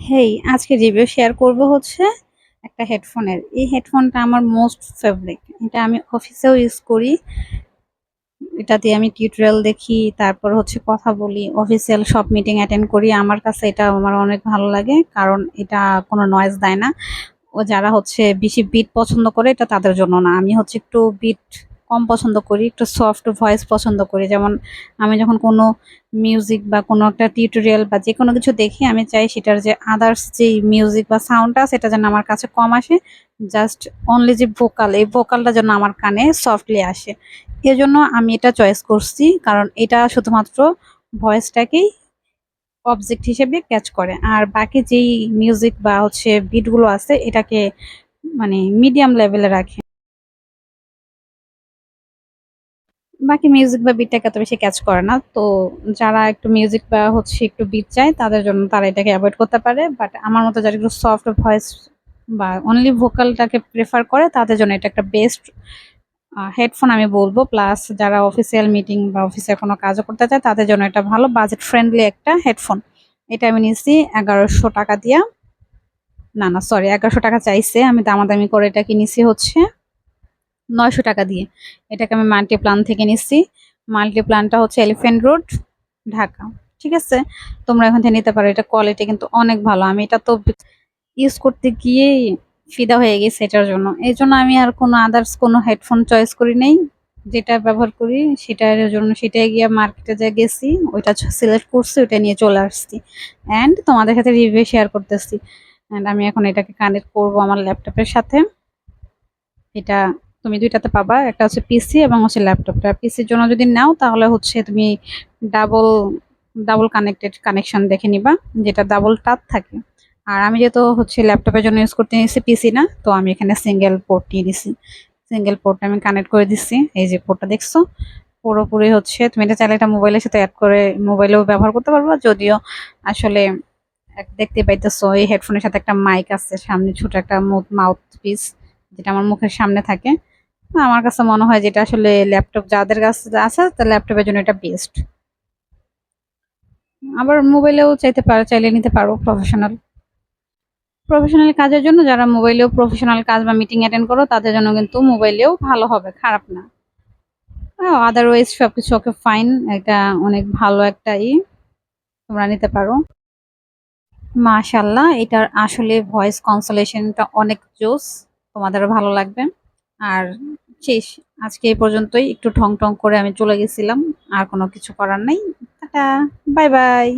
হেই, আজকে review share করব হচ্ছে একটা হেডফোনের। এই হেডফোনটা আমার মোস্ট ফেভারিট। এটা আমি অফিসেও ইউজ করি। এটা দিয়ে আমি টিউটোরিয়াল দেখি, তারপর হচ্ছে কথা বলি, অফিসিয়াল সব মিটিং অ্যাটেন্ড করি। আমার কাছে এটা আমার অনেক ভালো লাগে, কারণ এটা কোনো নয়েজ দেয় না। ও যারা হচ্ছে বেশি বিট পছন্দ করে, এটা তাদের জন্য না। আমি হচ্ছে একটু বিট কম পছন্দ করি, একটু সফট ভয়েস পছন্দ করি। যেমন আমি যখন কোনো মিউজিক বা কোনো একটা টিউটোরিয়াল বা যে কোনো কিছু দেখি, আমি চাই সেটার যে আদার্স যে মিউজিক বা সাউন্ডটা সেটা যেন আমার কাছে কম আসে। জাস্ট অনলি যে ভোকাল এই ভোকালটা যেন আমার কানে সফটলি আসে। এজন্য আমি এটা চয়েস করছি, কারণ এটা শুধুমাত্র ভয়েসটাকেই অবজেক্ট হিসেবে ক্যাচ করে। আর বাকি যেই মিউজিক বা হচ্ছে বিটগুলো আছে, এটাকে মানে মিডিয়াম লেভেলে রাখে। বাকি মিউজিক বা বিটটাকে এত বেশি ক্যাচ করে না। তো যারা একটু মিউজিক বা হচ্ছে একটু বিট চায়, তাদের জন্য তারা এটাকে অ্যাভয়েড করতে পারে। বাট আমার মতো যারা একটু সফট ভয়েস বা অনলি ভোকালটাকে প্রেফার করে, তাদের জন্য এটা একটা বেস্ট হেডফোন আমি বলব। প্লাস যারা অফিসিয়াল মিটিং বা অফিসে কোনো কাজও করতে চায়, তাদের জন্য এটা ভালো। বাজেট ফ্রেন্ডলি একটা হেডফোন এটা আমি নিয়েছি এগারোশো টাকা দিয়া। না না সরি এগারোশো টাকা চাইছে। আমি দামাদামি করে এটা কিনেছি হচ্ছে নয়শো টাকা দিয়ে। এটাকে আমি মাল্টি প্লান থেকে নিচ্ছি। মাল্টি প্লানটা হচ্ছে এলিফেন্ট রোড ঢাকা। ঠিক আছে? তোমরা এখান থেকে নিতে পারো। এটা কোয়ালিটি কিন্তু অনেক ভালো। আমি এটা তো ইউজ করতে গিয়েই ফিদা হয়ে গেছে এটার জন্য। এই জন্য আমি আর কোনো আদার্স কোনো হেডফোন চয়েস করি নেই। যেটা ব্যবহার করি সেটার জন্য সেটাই গিয়ে মার্কেটে যা গেছি, ওইটা সিলেক্ট করছি, ওইটা নিয়ে চলে আসছি। অ্যান্ড তোমাদের সাথে রিভিউ শেয়ার করতেছি। অ্যান্ড আমি এখন এটাকে কানেক্ট করব আমার ল্যাপটপের সাথে। এটা তুমি দুইটাতে পাবা, একটা হচ্ছে পিসি এবং হচ্ছে ল্যাপটপটা পিসির জন্য যদি নাও, তাহলে হচ্ছে তুমি ডাবল ডাবল কানেক্টেড কানেকশন দেখে নিবা, যেটা ডাবল টাচ থাকে। আর আমি যেহেতু হচ্ছে ল্যাপটপের জন্য ইউজ করতে নিয়েছি পিসি না, তো আমি এখানে সিঙ্গেল পোর্ট নিয়ে দিছি। সিঙ্গেল পোর্টটা আমি কানেক্ট করে দিচ্ছি এই যে পোর্টটা দেখছ। পুরোপুরি হচ্ছে তুমি এটা চাইলে এটা মোবাইলের সাথে অ্যাড করে মোবাইলেও ব্যবহার করতে পারবা, যদিও আসলে দেখতে পাইতেছো, এই হেডফোনের সাথে একটা মাইক আছে, সামনে ছোট একটা মাউথ পিস যেটা আমার মুখের সামনে থাকে। আমার কাছে মনে হয় যেটা আসলে ল্যাপটপ যাদের কাছে আছে তা ল্যাপটপের জন্য এটা বেস্ট আবার মোবাইলেও চাইতে পারো, চাইলে নিতে পারো প্রফেশনাল প্রফেশনাল কাজের জন্য যারা মোবাইলেও প্রফেশনাল কাজ বা মিটিং অ্যাটেন্ড করো, তাদের জন্য কিন্তু মোবাইলেও ভালো হবে, খারাপ না। আদারওয়াইজ সবকিছু ওকে ফাইন এটা অনেক ভালো একটা ই, তোমরা নিতে পারো। মাশাল্লাহ এটার আসলে ভয়েস কনসোলেশনটা অনেক জোস, তোমাদেরও ভালো লাগবে। আর শেষ। আজকে এই পর্যন্তই। একটু ঠং ঠং করে আমি চলে গেছিলাম। আর কোনো কিছু করার নাই। টাটা। Bye bye.